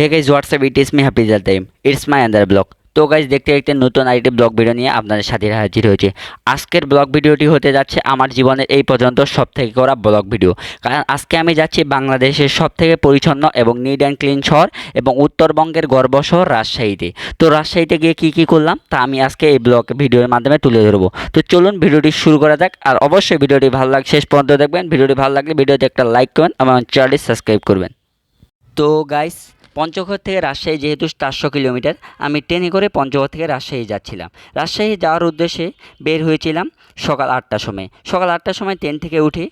Hey guys WhatsApp it is me happy the time it's my another blog তো guys দেখতে দেখতে নতুন আরেকটি ব্লগ ভিডিও নিয়ে আপনাদের সাথে হাজির হয়েছে। আজকের ব্লগ ভিডিওটি হতে যাচ্ছে আমার জীবনের এই পর্যন্ত সব থেকে করা ব্লগ ভিডিও কারণ আজকে আমি যাচ্ছি বাংলাদেশের সব থেকে পরিচ্ছন্ন এবং নিট অ্যান্ড ক্লিন শহর এবং উত্তরবঙ্গের গর্ব শহর রাজশাহীতে। তো রাজশাহীতে গিয়ে কী কী করলাম তা আমি আজকে এই ব্লগ ভিডিওর মাধ্যমে তুলে ধরবো। তো চলুন ভিডিওটি শুরু করা যাক আর অবশ্যই ভিডিওটি ভালো লাগে শেষ পর্যন্ত দেখবেন। ভিডিওটি ভালো লাগলে ভিডিওতে একটা লাইক করবেন এবং চ্যানেলটি সাবস্ক্রাইব করবেন। তো গাইস পঞ্চগড় থেকে রাজশাহী, যেহেতু চারশো কিলোমিটার, আমি ট্রেনে করে পঞ্চগড় থেকে রাজশাহী যাচ্ছিলাম। রাজশাহী যাওয়ার উদ্দেশ্যে বের হয়েছিলাম সকাল আটটার সময়। সকাল আটটার সময় ট্রেন থেকে উঠে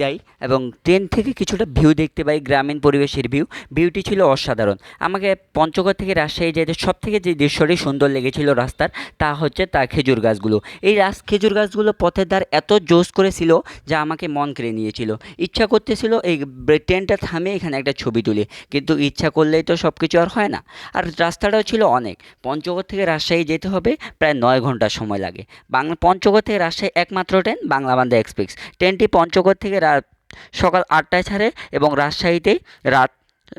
যাই এবং ট্রেন থেকে কিছুটা ভিউ দেখতে পাই, গ্রামীণ পরিবেশের ভিউ। ভিউটি ছিল অসাধারণ। আমাকে পঞ্চগড় থেকে রাজশাহী যেতে সব থেকে যে দৃশ্যটি সুন্দর লেগেছিল রাস্তার, তা হচ্ছে তার খেজুর গাছগুলো। এই রাস খেজুর গাছগুলো পথের ধার এত জোস করেছিল যা আমাকে মন কেড়ে নিয়েছিল। ইচ্ছা করতেছিল এই ট্রেনটা থামে এখানে একটা ছবি তুলি। কিন্তু ইচ্ছা করলেই তো সব কিছু আর হয় না। আর রাস্তাটাও ছিল অনেক। পঞ্চগড় থেকে রাজশাহী যেতে হবে, প্রায় নয় ঘণ্টা সময় লাগে। বাংলা, পঞ্চগড় থেকে রাজশাহী একমাত্র ট্রেন, বাংলাবান্ধা এক্সপ্রেস। ট্রেনটি পঞ্চগড় থেকে সকাল আটটায় ছাড়ে এবং রাজশাহীতে রাত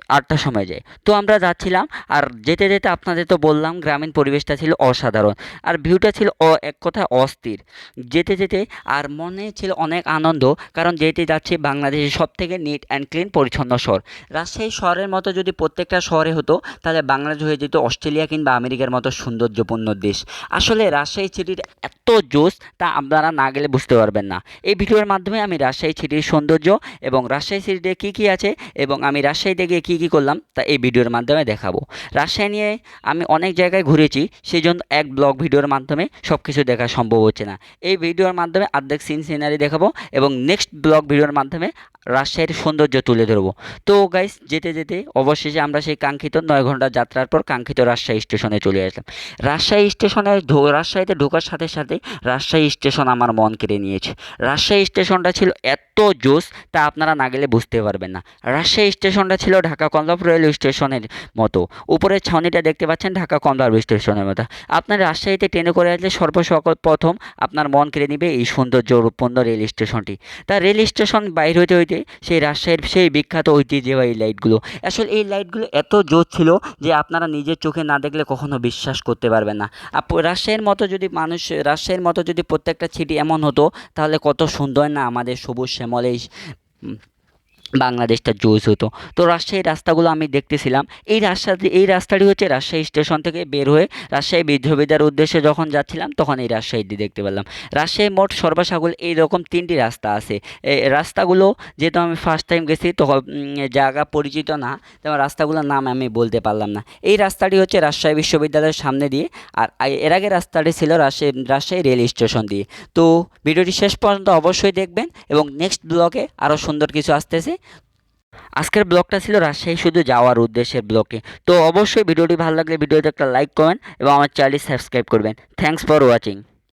আটটার সময় যায়। তো আমরা যাচ্ছিলাম, আর যেতে যেতে আপনাদের তো বললাম, গ্রামীণ পরিবেশটা ছিল অসাধারণ। আর ভিউটা ছিল অ, এক কথায় অস্থির। যেতে যেতে আর মনে ছিল অনেক আনন্দ, কারণ যেতে যাচ্ছে বাংলাদেশের সব থেকে নিট অ্যান্ড ক্লিন পরিচ্ছন্ন শহর। রাজশাহী শহরের মতো যদি প্রত্যেকটা শহরে হতো, তাহলে বাংলাদেশ হয়ে যেত অস্ট্রেলিয়া কিংবা আমেরিকার মতো সৌন্দর্যপূর্ণ দেশ। আসলে রাজশাহী সিটির এত জোস তা আপনারা না গেলে বুঝতে পারবেন না। এই ভিডিওর মাধ্যমে আমি রাজশাহী সিটির সৌন্দর্য এবং রাজশাহী সিটিতে কী কী আছে এবং আমি রাজশাহীতে গিয়ে কী কী করলাম? তা এই ভিডিওর মাধ্যমে দেখাবো। রাজশাহী নিয়ে আমি অনেক জায়গায় ঘুরেছি সেই জন্য এক ব্লগ ভিডিওর মাধ্যমে সব কিছু দেখা সম্ভব হচ্ছে না। এই ভিডিওর মাধ্যমে আর্ধেক সিন সিনারি দেখাবো এবং নেক্সট ব্লগ ভিডিওর মাধ্যমে রাজশাহীর সৌন্দর্য তুলে ধরবো। তো গাইস যেতে যেতে অবশেষে আমরা সেই কাঙ্ক্ষিত নয় ঘণ্টা যাত্রার পর কাঙ্ক্ষিত রাজশাহী স্টেশনে চলে আসলাম। রাজশাহী স্টেশনে রাজশাহীতে ঢোকার সাথে সাথে রাজশাহী স্টেশন আমার মন কেড়ে নিয়েছে। রাজশাহী স্টেশনটা ছিল এত জোস তা আপনারা না গেলে বুঝতে পারবেন না। রাজশাহী স্টেশনটা ছিল ঢাকা কমলাপুর রেলওয়ে স্টেশনের মতো। উপরের ছাউনিটা দেখতে পাচ্ছেন ঢাকা কমলাপুর স্টেশনের মতো। আপনার রাজশাহীতে ট্রেনে করে আসলে সর্বসকল প্রথম আপনার মন কেড়ে নেবে এই সৌন্দর্য রূপপূর্ণ রেল স্টেশনটি। তা রেল স্টেশন বাইর হইতে হইতে সেই রাজশাহীর সেই বিখ্যাত ঐতিহ্যবাহী লাইটগুলো। আসলে এই লাইটগুলো এত জোর ছিল যে আপনারা নিজের চোখে না দেখলে কখনো বিশ্বাস করতে পারবেন না। রাজশাহীর মতো যদি মানুষ রাজশাহীর মতো যদি প্রত্যেকটা ছিটি এমন হতো তাহলে কত সুন্দর না আমাদের সবুজ শ্যামল এই উম, বাংলাদেশটা জোস হতো। তো রাজশাহীর রাস্তাগুলো আমি দেখতেছিলাম। এই রাস্তাটি এই রাস্তাটি হচ্ছে রাজশাহী স্টেশন থেকে বের হয়ে রাজশাহী বিদ্যাবিদ্যার উদ্দেশ্যে যখন যাচ্ছিলাম, তখন এই রাজশাহীটি দেখতে পেলাম। রাজশাহী মোট সর্বসাকুল এইরকম তিনটি রাস্তা আছে। এই রাস্তাগুলো যেহেতু আমি ফার্স্ট টাইম গেছি তখন জায়গা পরিচিত না, তেমন রাস্তাগুলোর নাম আমি বলতে পারলাম না। এই রাস্তাটি হচ্ছে রাজশাহী বিশ্ববিদ্যালয়ের সামনে দিয়ে, আর এর আগে রাস্তাটি ছিল রাজশাহী রাজশাহী রেল স্টেশন দিয়ে। তো ভিডিওটি শেষ পর্যন্ত অবশ্যই দেখবেন এবং নেক্সট ব্লগে আরও সুন্দর কিছু আসতেছে। আজকের ব্লগটা ছিল রাজশাহী শুধু যাওয়ার উদ্দেশ্যের ব্লগে। তো অবশ্যই ভিডিওটি ভালো লাগলে ভিডিওতে একটা লাইক করবেন এবং আমার চ্যানেলটি সাবস্ক্রাইব করবেন। Thanks for watching